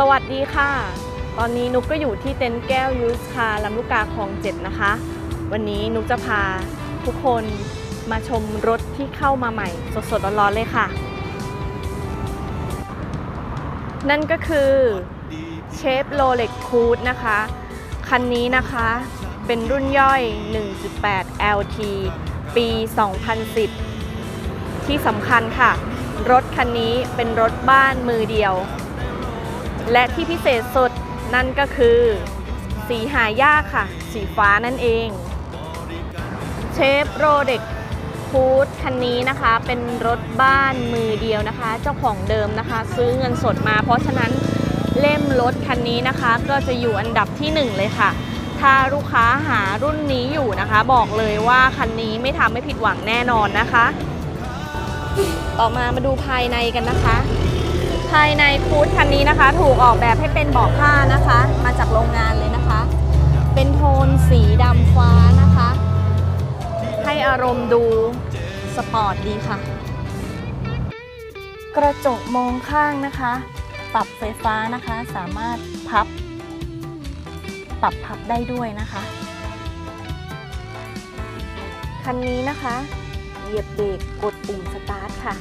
สวัสดีค่ะ ตอนนี้นุกก็อยู่ที่เต็นท์แก้วยูสคาลำลูกกาคลองเจ็ดนะคะ วันนี้นุกจะพาทุกคนมาชมรถที่เข้ามาใหม่ สดๆร้อนๆเลยค่ะ นั่นก็คือเชฟโรเล็กคูดนะคะ คันนี้นะคะเป็นรุ่นย่อย 1.8 LT ปี 2010 ที่สำคัญค่ะ รถคันนี้เป็นรถบ้านมือเดียว และที่พิเศษสุดนั่นก็คือ สีหายากค่ะ สีฟ้านั่นเองเชฟโรเด็กฟูดคันนี้นะคะ เป็นรถบ้านมือเดียวนะคะ เจ้าของเดิมนะคะ ซื้อเงินสดมา เพราะฉะนั้นเล่มรถคันนี้นะคะ ก็จะอยู่อันดับที่หนึ่งเลยค่ะ ถ้าลูกค้าหารุ่นนี้อยู่นะคะ บอกเลยว่าคันนี้ไม่ทำให้ผิดหวังแน่นอนนะคะ ต่อมามาดูภายในกันนะคะ ภายในคูดคันนี้นะคะ ถูกออกแบบให้เป็นเบาะผ้านะคะ มาจากโรงงานเลยนะคะ เป็นโทนสีดำฟ้านะคะ ให้อารมณ์ดูสปอร์ตดีค่ะ กระจกมองข้างนะคะ ปรับไฟฟ้านะคะสามารถพับ ปรับพับได้ด้วยนะคะ คันนี้นะคะ เหยียบเบรกกดปุ่มสตาร์ทค่ะ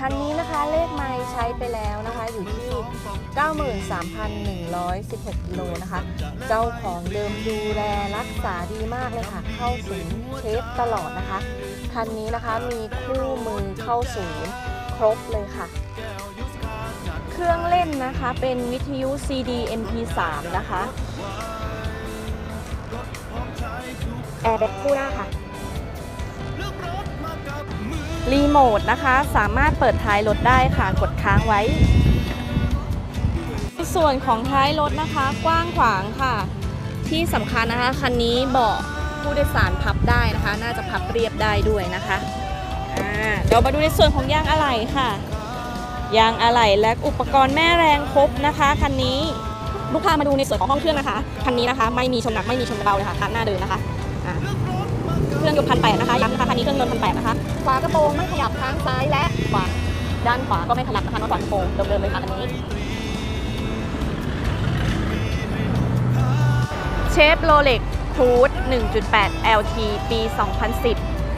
คันนี้นะคะเลขไมล์ใช้ไปแล้วนะคะ อยู่ที่ 93,116กิโลนะคะ เจ้าของเดิมดูแลรักษาดีมากเลยค่ะ เข้าศูนย์เช็คตลอดนะคะ คันนี้นะคะมีคู่มือเข้าศูนย์ครบเลยค่ะ เครื่องเล่นนะคะเป็นวิทยุ CD MP3 นะคะแอร์แบ็กคู่หน้าค่ะ รีโมทนะคะสามารถเปิดท้ายรถได้ค่ะกดค้างไว้ ส่วนของท้ายรถนะคะกว้างขวางค่ะ ที่สำคัญนะคะคันนี้เบาะผู้โดยสารพับได้นะคะ น่าจะพับเรียบได้ด้วยนะคะเดี๋ยวมาดูในส่วนของยางอะไหล่ค่ะ ยางอะไหล่และอุปกรณ์แม่แรงครบนะคะคันนี้ลูกค้ามาดูในส่วนของห้องเครื่องนะคะคันนี้นะคะ ไม่มีชนหนักไม่มีชนเบาเลยค่ะคันหน้าเดินนะคะเครื่องยนต์พันแปดนะคะย้ำี้เครื่องยนต์พันแปดนะคะฝากระโปรงไม่ขยับทั้งซ้ายและขวาด้านขวาก็ไม่ขยับนะคะนอกจากกระโปรงเดิมๆเลยค่ะอันนี้เชฟโรเล็กคูด1.8 LT ปี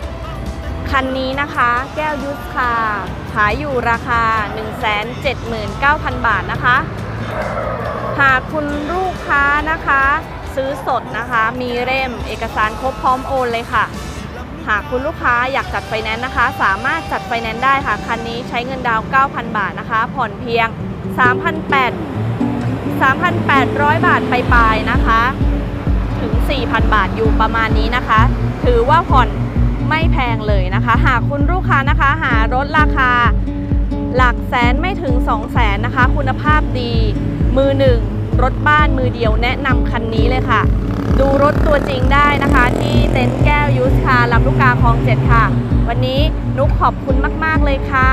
2010 คันนี้นะคะ แก้วยุสคาขายอยู่ราคา 179,000 บาทนะคะ หากคุณลูกค้านะคะ ซื้อสดนะคะ มีเล่มเอกสารครบพร้อมโอนเลยค่ะ หากคุณลูกค้าอยากจัดไฟแนนซ์นะคะ สามารถจัดไฟแนนซ์ได้ค่ะคันนี้ใช้เงินดาวน์9,000 บาทนะคะ ผ่อนเพียง 3,800 3,800 บาทไปลายๆนะคะ ถึง 4,000 บาทอยู่ประมาณนี้นะคะ ถือว่าผ่อนไม่แพงเลยนะคะ หากคุณลูกค้านะคะ หารถราคา หลักแสนไม่ถึง 2 0 0แสนนะคะ คุณภาพดีมือหนึ่งรถบ้านมือเดียวแนะนำคันนี้เลยค่ะ ดูรถตัวจริงได้นะคะ ที่เต็นท์แก้วยูสคาลำลูกกาคลองเจ็ดค่ะ วันนี้นุกขอบคุณมาก ๆ เลยค่ะ